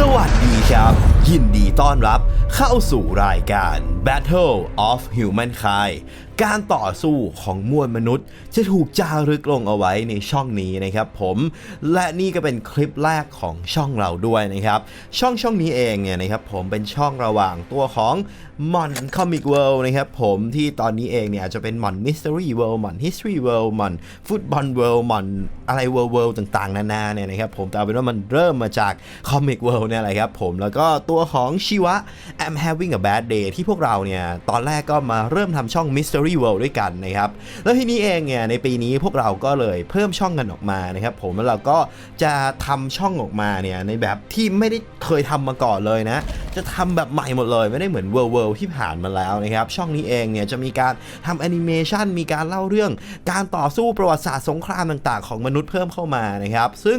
สวัสดีครับยินดีต้อนรับเข้าสู่รายการ Battle of Humankind การต่อสู้ของมวลมนุษย์ จะถูกจารึกลงเอาไว้ในช่องนี้นะครับผมและนี่ก็เป็นคลิปแรกของช่องเราด้วยนะครับ ช่องช่องนี้เองเนี่ยนะครับผมเป็นช่องระหว่างตัวของมอนคอมิกเวิลด์นะครับผมที่ตอนนี้เองเนี่ยอาจจะเป็นมอนมิส t ต r y World มอน History World มอนฟุตบอลเวิลด์มอนอะไรเวิลด์เวิลด์ต่างๆ นานาเนี่ยนะครับผมแต่เอาเป็นว่ามันเริ่มมาจากคอมิกเวิลด์เนี่ยแหละครับผมแล้วก็ตัวของชีวะ I'm having a bad day ที่พวกเราเนี่ย ตอนแรกก็มาเริ่มทำช่อง Mystery World ด้วยกันนะครับ แล้วทีนี้เองเนี่ยในปีนี้พวกเราก็เลยเพิ่มช่องกันออกมานะครับผมแล้วเราก็จะทำช่องออกมาเนี่ยในแบบที่ไม่ได้เคยทำมาก่อนเลยนะ จะทำแบบใหม่หมดเลย ไม่ได้เหมือน World World ที่ผ่านมาแล้วนะครับ ช่องนี้เองเนี่ยจะมีการทำแอนิเมชันมีการเล่าเรื่อง การต่อสู้ประวัติศาสตร์สงครามต่างๆ ของมนุษย์เพิ่มเข้ามานะครับ ซึ่ง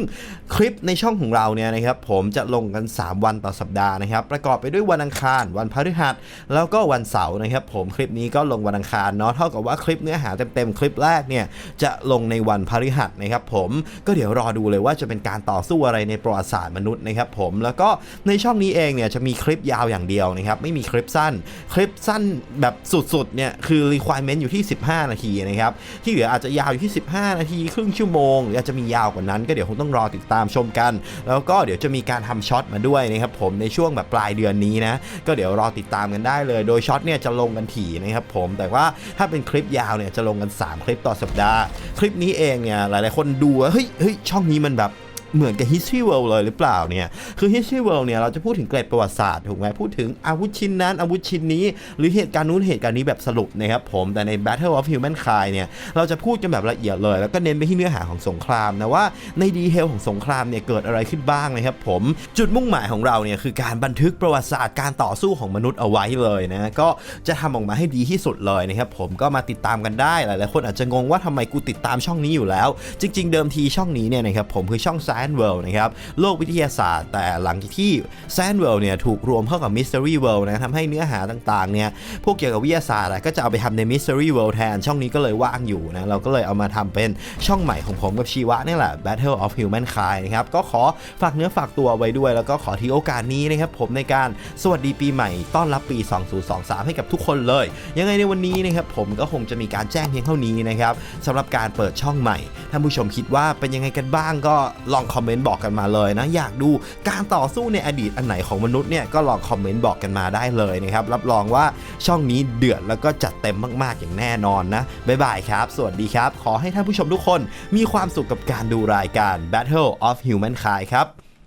คลิปในช่องของเราเนี่ยนะครับผมจะลงกัน 3 วันต่อสัปดาห์นะครับ ประกอบไปด้วยวันอังคาร วันพฤหัส แล้วก็วันเสาร์นะครับ ผมคลิปนี้ก็ลงวันอังคารเนาะเท่ากับว่าคลิปเนื้อหาเต็มๆคลิปแรกเนี่ยจะลงในวันพฤหัสนะครับผมก็เดี๋ยวรอดูเลยว่าจะเป็นการต่อสู้อะไรในประวัติศาสตร์มนุษย์นะครับผมแล้วก็ในช่องนี้เองเนี่ยจะมีคลิปยาวอย่างเดียวนะครับ ไม่มีคลิปสั้น คลิปสั้นแบบสุดๆ เนี่ย คือ requirement อยู่ที่ 15 นาทีนะครับ ที่เหลืออาจจะยาวอยู่ที่ 15 นาที ครึ่งชั่วโมง หรืออาจจะมียาวกว่านั้น ก็เดี๋ยวคงต้องรอติดตามชมกัน แล้วก็เดี๋ยวจะมีการทำช็อตมาด้วยนะครับผม ในช่วงแบบปลายเดือนนี้นะ ก็เดี๋ยวรอติดตามกันได้เลย โดยช็อตเนี่ยจะลงกันถี่นะครับผม แต่ว่าถ้าเป็นคลิปยาวเนี่ยจะลงกัน 3 คลิปต่อสัปดาห์ คลิปนี้เองเนี่ยหลายๆคนดูว่าเฮ้ยเฮ้ยช่องนี้มันแบบ เหมือนกับ History World เลยหรือเปล่าเนี่ย คือ History World เนี่ยเราจะพูดถึงเกร็ดประวัติศาสตร์ถูกไหมพูดถึงอาวุธชิ้นนั้นอาวุธชิ้นนี้ หรือเหตุการณ์นู้นเหตุการณ์นี้แบบสรุปนะครับผม แต่ใน Battle of Humankind เนี่ยเราจะพูดกันแบบละเอียดเลย แล้วก็เน้นไปที่เนื้อหาของสงครามนะว่าในดีเทลของสงครามเนี่ยเกิดอะไรขึ้นบ้างนะครับผมจุดมุ่งหมายของเราเนี่ยคือการบันทึกประวัติศาสตร์การต่อสู้ของมนุษย์เอาไว้เลยนะก็จะทำออกมาให้ดีที่สุดเลยนะครับผมก็มาติดตามกันได้หลายๆคนอาจจะงงว่าทำไมกูติดตามช่องนี้อยู่แล้ว จริง ๆ เดิมทีช่องนี้เนี่ยนะครับผมคือช่อง s c i นะครับโลกวิทยาศาสตร์ แต่หลังจากที่ Science World เนี่ยถูกรวมเข้ากับ Mystery World นะทำให้เนื้อหาต่างๆเนี่ยพวกเกี่ยวกับวิทยาศาสตร์อะก็จะเอาไปทำใน Mystery World แทน ช่องนี้ก็เลยว่างอยู่นะ เราก็เลยเอามาทำเป็นช่องใหม่ของผมกับชีวะนี่แหละ Battle of Humankind นะครับ ก็ขอฝากเนื้อฝากตัวไว้ด้วย แล้วก็ขอที่โอกาสนี้นะครับผมในการสวัสดีปีใหม่ต้อนรับปี 2023 ให้กับทุกคนเลย ยังไงในวันนี้นะครับผมก็คงจะมีการแจ้งเพียงเท่านี้นะครับสำหรับการเปิดช่องใหม่ท่านผู้ชมคิดว่าเป็นยังไงกันบ้างก็ลองคอมเมนต์บอกกันมาเลยนะอยากดูการต่อสู้ในอดีตอันไหนของมนุษย์เนี่ยก็ลองคอมเมนต์บอกกันมาได้เลยนะครับรับรองว่าช่องนี้เดือดแล้วก็จัดเต็มมากๆอย่างแน่นอนนะบ๊ายบายครับ สวัสดีครับ ขอให้ท่านผู้ชมทุกคนมีความสุขกับการดูรายการ Battle of Humankind ครับ